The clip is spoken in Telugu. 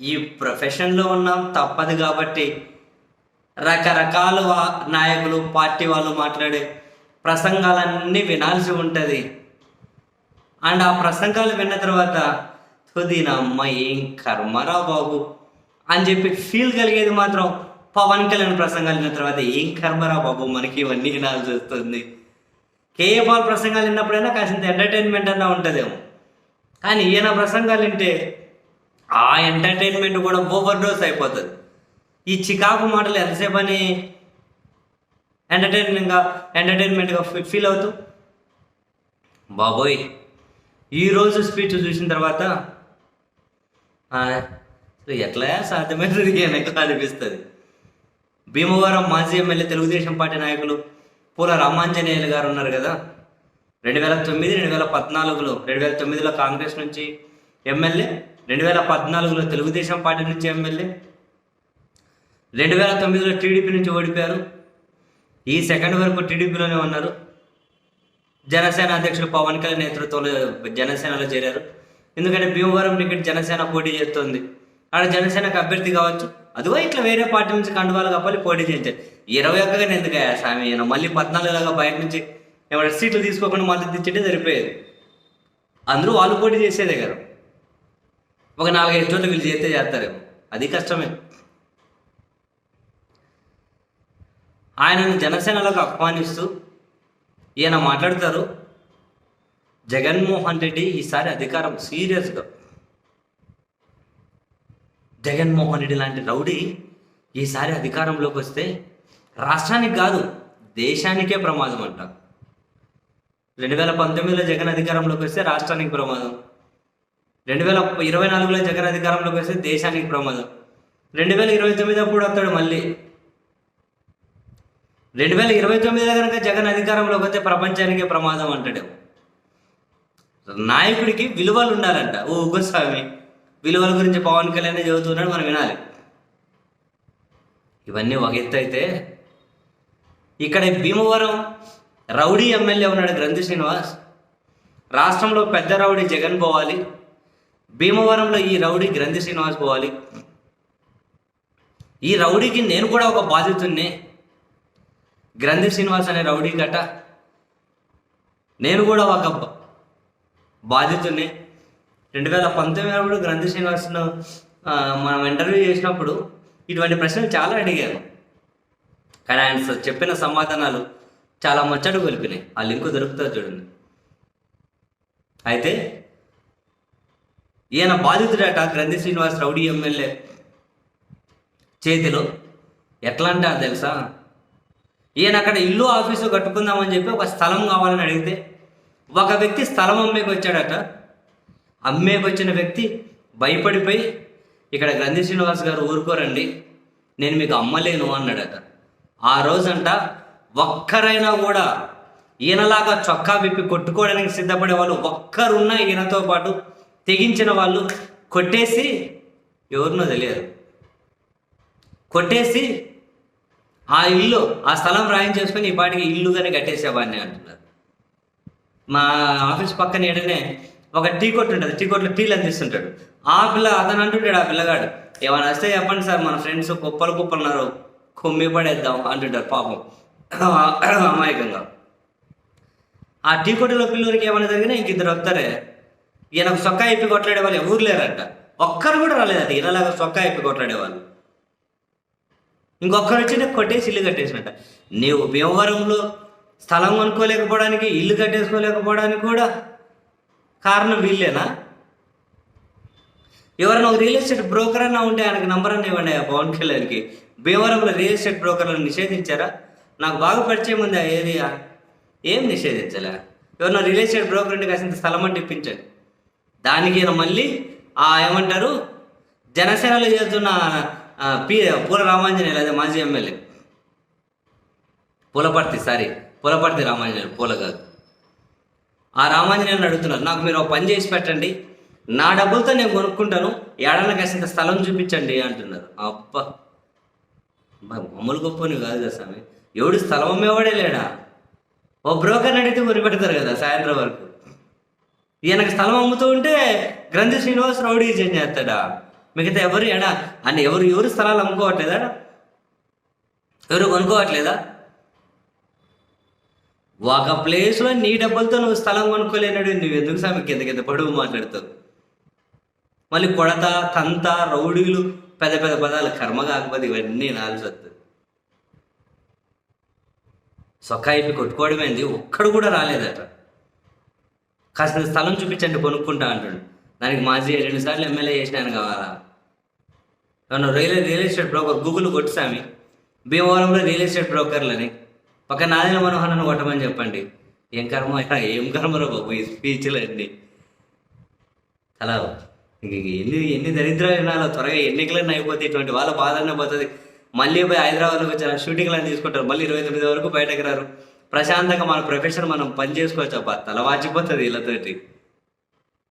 ఈ ప్రొఫెషన్లో ఉన్నాం తప్పదు కాబట్టి. రకరకాల నాయకులు పార్టీ వాళ్ళు మాట్లాడే ప్రసంగాలన్నీ వినాల్సి ఉంటుంది. అండ్ ఆ ప్రసంగాలు విన్న తర్వాత తుదిన అమ్మ ఏం కర్మరా బాబు? అని చెప్పి ఫీల్ కలిగేది మాత్రం పవన్ కళ్యాణ్ ప్రసంగాలు విన్న తర్వాత ఏం కర్మరా బాబు? మనకి ఇవన్నీ వినాల్సి వస్తుంది. కేఏ పాల్ ప్రసంగాలు విన్నప్పుడైనా కాసింత ఎంటర్టైన్మెంట్ అన్నా ఉంటుందేమో. కానీ ఈయన ప్రసంగాలు వింటే ఆ ఎంటర్టైన్మెంట్ కూడా ఓవర్ డోస్ అయిపోతుంది. ఈ చికాకు మాటలు ఎంతసేపు అని ఎంటర్టైన్మెంట్గా ఎంటర్టైన్మెంట్గా ఫీల్ అవుతూ? బాబోయ్. ఈరోజు స్పీచ్ చూసిన తర్వాత ఎట్లా సాధ్యమైనది వెనక అనిపిస్తుంది? భీమవరం మాజీ ఎమ్మెల్యే తెలుగుదేశం పార్టీ నాయకులు పూల రామాంజనేయులు గారు ఉన్నారు కదా. రెండు వేల తొమ్మిది రెండు వేల పద్నాలుగులో రెండు వేల తొమ్మిదిలో కాంగ్రెస్ నుంచి ఎమ్మెల్యే రెండు వేల పద్నాలుగులో తెలుగుదేశం పార్టీ నుంచి ఎమ్మెల్యే. రెండు వేల తొమ్మిదిలో టీడీపీ నుంచి ఓడిపోయారు. ఈ సెకండ్ వరకు టీడీపీలోనే ఉన్నారు. జనసేన అధ్యక్షుడు పవన్ కళ్యాణ్ నేతృత్వంలో జనసేనలో చేరారు. ఎందుకంటే భీమవరం టికెట్ జనసేన పోటీ చేస్తుంది. ఆడ జనసేనకు అభ్యర్థి కావచ్చు. అదిగో ఇట్లా వేరే పార్టీ నుంచి కండువాలు కప్పాలి పోటీ చేయించారు ఇరవై ఒక్కగానే ఎందుకయ్యా స్వామి? మళ్ళీ పద్నాలుగులాగా బయట నుంచి ఏమైనా సీట్లు తీసుకోకుండా మళ్ళీ తెచ్చింటే సరిపోయేది. అందరూ వాళ్ళు పోటీ చేసేదే కదా. ఒక నాలుగైదు చోట్ల వీళ్ళు చేస్తే చేస్తారేమో. అది కష్టమే. ఆయనను జనసేనలోకి ఆహ్వానిస్తూ ఈయన మాట్లాడతారు జగన్మోహన్ రెడ్డి ఈసారి అధికారం సీరియస్గా. జగన్మోహన్ రెడ్డి లాంటి రౌడీ ఈసారి అధికారంలోకి వస్తే రాష్ట్రానికి కాదు దేశానికే ప్రమాదం అంట. రెండు వేల పంతొమ్మిదిలో జగన్ అధికారంలోకి వస్తే రాష్ట్రానికి ప్రమాదం. రెండు వేల ఇరవై నాలుగులో జగన్ అధికారంలోకి వస్తే దేశానికి ప్రమాదం. రెండు వేల ఇరవై తొమ్మిది అప్పుడు వస్తాడు మళ్ళీ. రెండు వేల ఇరవై తొమ్మిది కనుక జగన్ అధికారంలోకి వస్తే ప్రపంచానికే ప్రమాదం అంటాడు. నాయకుడికి విలువలు ఉండాలంట. ఓ ఉగ్రస్వామి విలువల గురించి పవన్ కళ్యాణ్ చదువుతున్నాడు మనం వినాలి. ఇవన్నీ ఒక ఎత్తు అయితే ఇక్కడ భీమవరం రౌడీ ఎమ్మెల్యే ఉన్నాడు గ్రంథి శ్రీనివాస్. రాష్ట్రంలో పెద్ద రౌడీ జగన్ పోవాలి. భీమవరంలో ఈ రౌడీ గ్రంథి శ్రీనివాస్ పోవాలి. ఈ రౌడీకి నేను కూడా ఒక బాధితున్నే గ్రంథి శ్రీనివాస్ అనే రౌడీ గట నేను కూడా ఒక బ- బాధితుడిని రెండు వేల పంతొమ్మిదిలో గ్రంథి శ్రీనివాస్ను మనం ఇంటర్వ్యూ చేసినప్పుడు ఇటువంటి ప్రశ్నలు చాలా అడిగాను కానీ ఆయన చెప్పిన సమాధానాలు చాలా ముచ్చట కొలిపినాయి ఆ లింకు దొరుకుతుంది చూడండి. అయితే ఈయన బాధితుడట గ్రంథి శ్రీనివాస్ రౌడీ ఎమ్మెల్యే. చేతిలో ఎట్లా అంటారు తెలుసా? ఈయన అక్కడ ఇల్లు ఆఫీసు కట్టుకుందామని చెప్పి ఒక స్థలం కావాలని అడిగితే ఒక వ్యక్తి స్థలం అమ్మేకి వచ్చాడట అమ్మేకి వచ్చిన వ్యక్తి భయపడిపోయి ఇక్కడ గ్రంథి శ్రీనివాస్ గారు ఊరుకోరండి నేను మీకు అమ్మలేను అన్నాడట. ఆ రోజంట ఒక్కరైనా కూడా ఈయనలాగా చొక్కా విప్పి కొట్టుకోవడానికి సిద్ధపడే వాళ్ళు ఒక్కరున్నా ఈయనతో పాటు తెగించిన వాళ్ళు కొట్టేసి ఎవరినో తెలియదు. కొట్టేసి ఆ ఇల్లు ఆ స్థలం రాయం చేసుకొని ఈ పాటికి ఇల్లుగానే కట్టేసేవాడిని అంటున్నారు. మా ఆఫీస్ పక్కన ఏడనే ఒక టీ కొట్టు ఉంటుంది టీ కొట్లో టీలు అందిస్తుంటాడు ఆ పిల్ల అతను అంటుంటాడు ఆ పిల్లగాడు ఏమైనా వస్తే చెప్పండి సార్ మన ఫ్రెండ్స్ కుప్పలు కుప్పలున్నారు కొమ్మి కుమ్మి పడేద్దాం అంటుంటారు పాపం. అమాయకంగా. ఆ టీ కొట్టులో పిల్లలకి ఏమైనా జరిగినా ఇంక ఇద్దరు వస్తారే. ఈయనకు సొక్కా ఇప్పి కొట్లాడే వాళ్ళు ఎవరు లేరంట. ఒక్కరు కూడా రాలేదంట ఈయనలాగా సొక్కా ఇప్పి కొట్లాడే వాళ్ళు. ఇంకొకరు వచ్చి కొట్టేసి ఇల్లు కట్టేసినట్ట. నీవు భీమవరంలో స్థలం కొనుక్కోలేకపోవడానికి ఇల్లు కట్టేసుకోలేకపోవడానికి కూడా కారణం వీళ్ళేనా? ఎవరైనా ఒక రియల్ ఎస్టేట్ బ్రోకర్ అన్నా ఉంటే ఆయనకు నంబర్ అన్న ఇవ్వండి ఆ పవన్ కళ్యాణ్కి. భీమవరంలో రియల్ ఎస్టేట్ బ్రోకర్లను నిషేధించారా? నాకు బాగా పరిచయం ఉంది ఆ ఏరియా. ఏం నిషేధించలే? ఎవరైనా రియల్ ఎస్టేట్ బ్రోకర్ ఉంటే కాసింత స్థలం అంటే ఇప్పించండి. దానికి మళ్ళీ ఆ ఏమంటారు జనసేనలో చేస్తున్న పీ పి పూల రామాంజనేయులు అదే మాజీ ఎమ్మెల్యే? పూలపర్తి సారీ పూలపర్తి రామాంజనేయులు పూల కాదు. ఆ రామాంజనేయులను అడుగుతున్నారు నాకు మీరు ఒక పని చేసి పెట్టండి నా డబ్బులతో నేను కొనుక్కుంటాను ఏడన్నా కాసింత స్థలం చూపించండి అంటున్నారు. అప్ప మా- మామూలు గొప్పని కాదు కదా స్వామి ఎవడు స్థలం అమ్మేవాడే లేడా? ఓ బ్రోకర్ని అడిగితే ఉరి పెడతారు కదా సాయంత్రం వరకు. ఈయనకు స్థలం అమ్ముతూ ఉంటే గ్రంథి శ్రీనివాస్ రౌడీ చేంజ్ చేస్తాడా? మిగతా ఎవరు ఎడా అని ఎవరు ఎవరు స్థలాలు అమ్ముకోవట్లేదా? ఎవరు కొనుక్కోవట్లేదా? ఒక ప్లేస్లో నీ డబ్బులతో నువ్వు స్థలం కొనుక్కోలేనాడు నువ్వు ఎందుకు సామి కింద కింద పడుగు మాట్లాడుతావు? మళ్ళీ కొడత తంత రౌడీలు పెద్ద పెద్ద పదాలు కర్మ కాకపోతే ఇవన్నీ నాల్సి వస్తుంది ఇవి కొట్టుకోవడమేంది? ఒక్కడు కూడా రాలేదట. కాస్త స్థలం చూపించండి కొనుక్కుంటా అంటాడు. దానికి మాజీ రెండు సార్లు ఎమ్మెల్యే చేసినాను కావాలా? అవును real real estate broker Google కొట్టుసామి భీమవరంలో రియల్ ఎస్టేట్ బ్రోకర్లని. పక్క నాదిన మనోహరను కొట్టమని చెప్పండి. ఏం కర్మ ఏం కర్మరా బాబు ఈ స్పీచ్లు అన్నీ అలా ఇంక ఎన్ని ఎన్ని దరిద్రాలు వినాలో త్వరగా ఎన్నికలన్నీ అయిపోతే ఇటువంటి వాళ్ళ బాధనే పోతుంది. మళ్ళీ పోయి హైదరాబాద్కి వచ్చిన షూటింగ్లను తీసుకుంటారు. మళ్ళీ ఇరవై తొమ్మిది వరకు బయటకు రారు. ప్రశాంతంగా మన ప్రొఫెషన్ మనం పని చేసుకోవచ్చు అబ్బా. తల వాచిపోతుంది వీళ్ళతోటి.